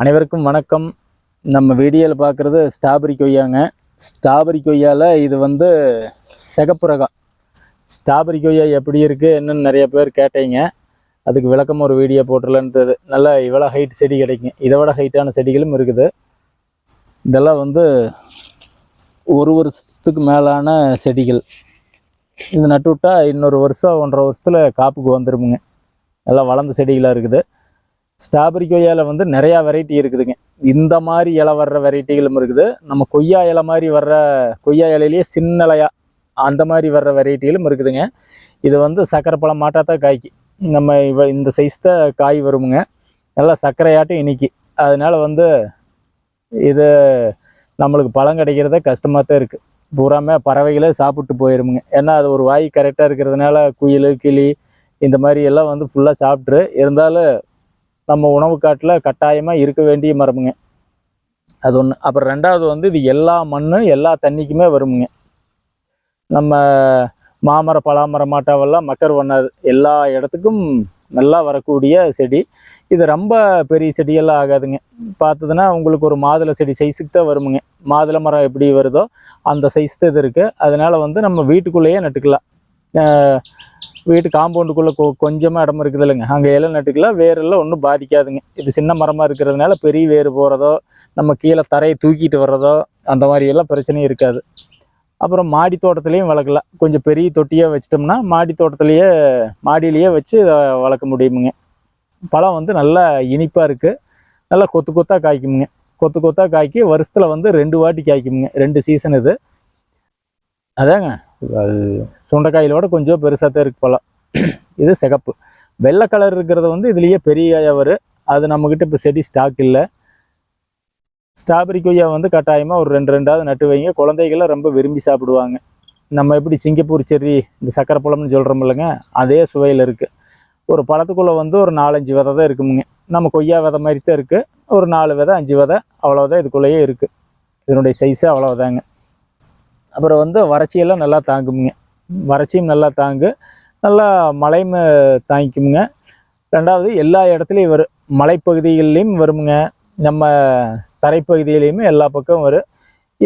அனைவருக்கும் வணக்கம். நம்ம வீடியோவில் பார்க்குறது ஸ்ட்ராபெரி கொய்யாங்க. ஸ்ட்ராபெரி கொய்யாவில் இது வந்து சிகப்பு ரகம் ஸ்ட்ராபெரி கொய்யா எப்படி இருக்குது என்னென்னு நிறைய பேர் கேட்டீங்க. அதுக்கு விளக்கம் ஒரு வீடியோ போட்டுடலான்றது நல்லா இவ்வளோ ஹைட் செடி கிடைக்கும். இதை விட ஹைட்டான செடிகளும் இருக்குது. இதெல்லாம் வந்து ஒரு வருஷத்துக்கு மேலான செடிகள். இது நட்டு விட்டா இன்னொரு வருஷம் ஒன்றரை வருஷத்தில் காப்புக்கு வந்துருமுங்க. நல்லா வளர்ந்த செடிகளாக இருக்குது. ஸ்ட்ராபெரி கொய்யாவில் வந்து நிறையா வெரைட்டி இருக்குதுங்க. இந்த மாதிரி இலை வர்ற வெரைட்டிகளும் இருக்குது. நம்ம கொய்யா இலை மாதிரி வர்ற கொய்யா இலையிலேயே சின்ன இலையா அந்த மாதிரி வர்ற வெரைட்டிகளும் இருக்குதுங்க. இது வந்து சக்கரை பழம் மாட்டாதான் காய்க்கு. நம்ம இவ இந்த சைஸ் தான் காய் வருமுங்க. நல்லா சர்க்கரையாட்டம் இனிக்கி. அதனால் வந்து இது நம்மளுக்கு பழம் கிடைக்கிறதே கஷ்டமாக தான் இருக்குது பூராமே பறவைகளே சாப்பிட்டு போயிருமுங்க. ஏன்னா அது ஒரு வாய் கரெக்டாக இருக்கிறதுனால குயில் கிளி இந்த மாதிரி எல்லாம் வந்து ஃபுல்லாக சாப்பிட்ரு இருந்தாலும் நம்ம உணவு காட்டில் கட்டாயமாக இருக்க வேண்டிய மரமுங்க அது ஒன்று அப்புறம் ரெண்டாவது வந்து இது எல்லா மண்ணும் எல்லா தண்ணிக்குமே வருமுங்க. நம்ம மாமரம் பலாமரம் மாட்டாவெல்லாம் மக்கர் பண்ணாது. எல்லா இடத்துக்கும் நல்லா வரக்கூடிய செடி. இது ரொம்ப பெரிய செடியெல்லாம் ஆகாதுங்க. பார்த்ததுன்னா உங்களுக்கு ஒரு மாதுளை செடி சைஸுக்கு தான் வருமுங்க. மாதுளை மரம் எப்படி வருதோ அந்த சைஸ் தான் இது இருக்குது அதனால் வந்து நம்ம வீட்டுக்குள்ளேயே நட்டுக்கலாம். வீட்டு காம்பவுண்டுக்குள்ளே கொ கொஞ்சமாக இடம் இருக்குது இல்லைங்க. அங்கே இலை நட்டுக்கெல்லாம் வேரெல்லாம் ஒன்றும் பாதிக்காதுங்க. இது சின்ன மரமாக இருக்கிறதுனால பெரிய வேர் போகிறதோ நம்ம கீழே தரையை தூக்கிட்டு வர்றதோ அந்த மாதிரியெல்லாம் பிரச்சனையும் இருக்காது. அப்புறம் மாடி தோட்டத்துலேயும் வளர்க்கலாம். கொஞ்சம் பெரிய தொட்டியாக வச்சிட்டோம்னா மாடி தோட்டத்துலேயே மாடியிலேயே வச்சு வளர்க்க முடியுமுங்க. பழம் வந்து நல்லா இனிப்பாக இருக்குது நல்லா கொத்து கொத்தாக காய்க்குமுங்க. கொத்து கொத்தாக காய்க்கி வருஷத்தில் வந்து ரெண்டு வாட்டி காய்க்குமுங்க. ரெண்டு சீசன் இது. அதாங்க. அது சுண்டைக்காயிலோட கொஞ்சம் பெருசாக தான் இருக்கு பழம் இது சிகப்பு. வெள்ளை கலர் இருக்கிறது வந்து இதுலேயே பெரிய காயாக வரும் அது நம்மக்கிட்ட இப்போ செடி ஸ்டாக் இல்லை. ஸ்ட்ராபெரி கொய்யா வந்து கட்டாயமாக ஒரு ரெண்டு ரெண்டாவது நட்டு வைங்க. குழந்தைகளை ரொம்ப விரும்பி சாப்பிடுவாங்க. நம்ம எப்படி சிங்கப்பூர் செர்ரி இந்த சக்கரை பழம்னு சொல்கிறோம் இல்லைங்க அதே சுவையில் இருக்குது ஒரு பழத்துக்குள்ளே வந்து ஒரு நாலஞ்சு விதை தான் இருக்குமுங்க. நம்ம கொய்யா விதை மாதிரி தான் இருக்குது ஒரு நாலு விதை அஞ்சு விதை அவ்வளோதான் இதுக்குள்ளேயே இருக்குது இதனுடைய சைஸு அவ்வளோதாங்க அப்புறம் வந்து வறட்சியெல்லாம் நல்லா தாங்குமுங்க. வறட்சியும் நல்லா தாங்கு நல்லா மழையும் தாங்கிக்குமுங்க. ரெண்டாவது எல்லா இடத்துலையும் வரும் மலைப்பகுதிகள்லேயும் வருமுங்க. நம்ம தரைப்பகுதியிலையுமே எல்லா பக்கம் வரும்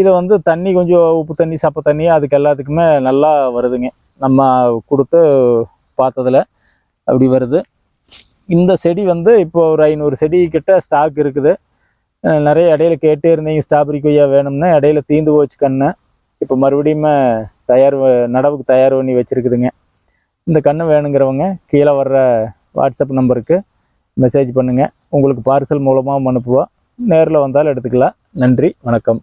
இது வந்து தண்ணி கொஞ்சம் உப்பு தண்ணி சப்ப தண்ணி அதுக்கு எல்லாத்துக்குமே நல்லா வருதுங்க. நம்ம கொடுத்து பார்த்ததுல அப்படி வருது. இந்த செடி வந்து இப்போ ஒரு ஐநூறு செடி கிட்ட ஸ்டாக் இருக்குது. நிறைய இடையில கேட்டே இருந்தீங்க ஸ்ட்ராபெரி கொய்யா வேணும்னா. இடையில தீந்து போச்சு கண்ணு. இப்போ மறுபடியும் தயார் நடவுக்கு தயார் பண்ணி வச்சுருக்குதுங்க. இந்த கன்று வேணுங்கிறவங்க கீழே வர்ற வாட்ஸ்அப் நம்பருக்கு மெசேஜ் பண்ணுங்கள் உங்களுக்கு பார்சல் மூலமாகவும் அனுப்புவோம் நேரில் வந்தாலும் எடுத்துக்கலாம். நன்றி வணக்கம்.